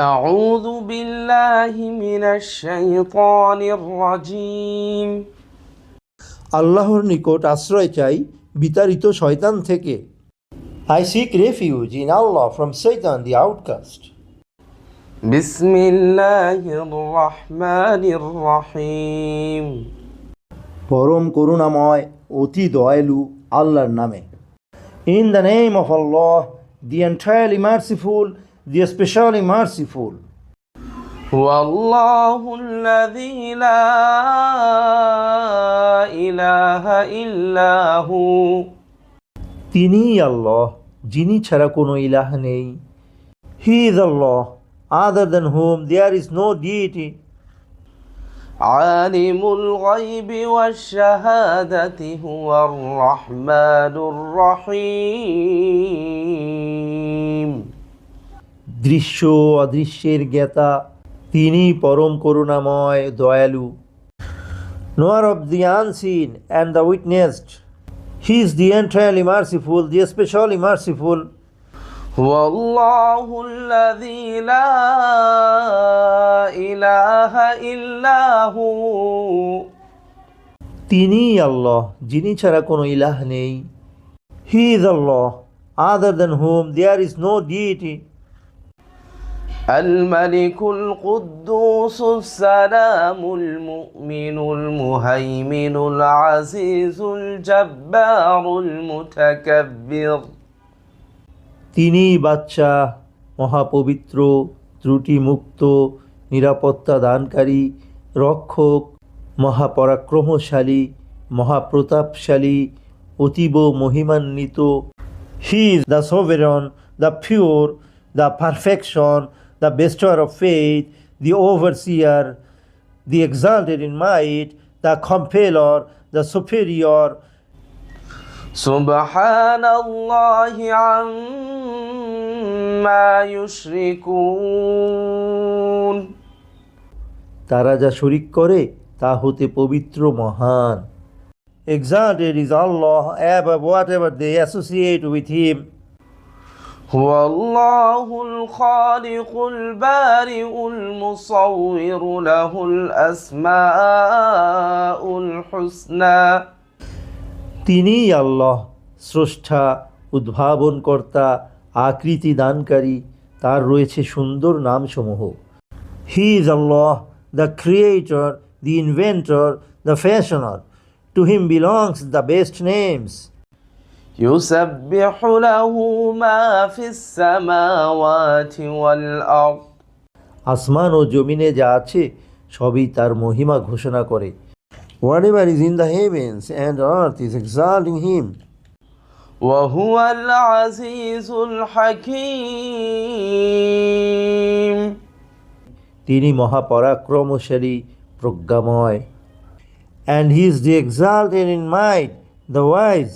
أعوذ بالله من الشيطان الرجيم আল্লাহর নিকট আশ্রয় চাই বিতাড়িত শয়তান থেকে I seek refuge in Allah from Satan the outcast. بسم الله الرحمن الرحيم পরম করুণাময় অতি দয়ালু আল্লাহর নামে in the name of Allah the entirely merciful the specially merciful هو الله الذي لا إله إلا هو তিনিই আল্লাহ যিনি ছাড়া কোনো ইলাহ নেই he is Allah other than whom there is no deity عالم الغيب والشهادة هو الرحمن الرحيم দৃশ্য ও অদৃশ্যের জ্ঞাতা তিনি পরম করুণাময় দয়ালু knower of the unseen and the witnessed he is the entirely merciful the especially merciful هو الله الذي لا إله إلا هو তিনিই আল্লাহ যিনি ছাড়া কোনো ইলাহ নেই he is Allah other than whom there is no deity الملك القدوس السلام المؤمن المهيمن العزيز الجبار المتكبر তিনিই বাদশাহ মহাপবিত্র ত্রুটিমুক্ত নিরাপত্তা দানকারী রক্ষক মহাপরাক্রমশালী মহাপ্রতাপশালী অতীব মহিমান্বিত he is the sovereign the pure the perfection The bestower of faith the overseer the exalted in might the compeller the superior سبحان الله عما يشركون তারা যা শরিক করে তা হতে পবিত্র মহান Exalted is Allah above whatever they associate with Him. هو الله الخالق البارئ المصور له الأسماء الحسنى তিনিই আল্লাহ স্রষ্টা উদ্ভাবনকর্তা আকৃতি দানকারী তার রয়েছে সুন্দর নামসমূহ he is Allah the creator the inventor the fashioner to him belongs the best names يسبح له ما في السماوات والأرض আসমান ও জমিনে যা আছে সবই তার মহিমা ঘোষণা করে whatever is in the heavens and earth is exalting him وهو العزيز الحكيم তিনি মহাপরাক্রমশালী প্রজ্ঞাময় and he is the exalted in might the wise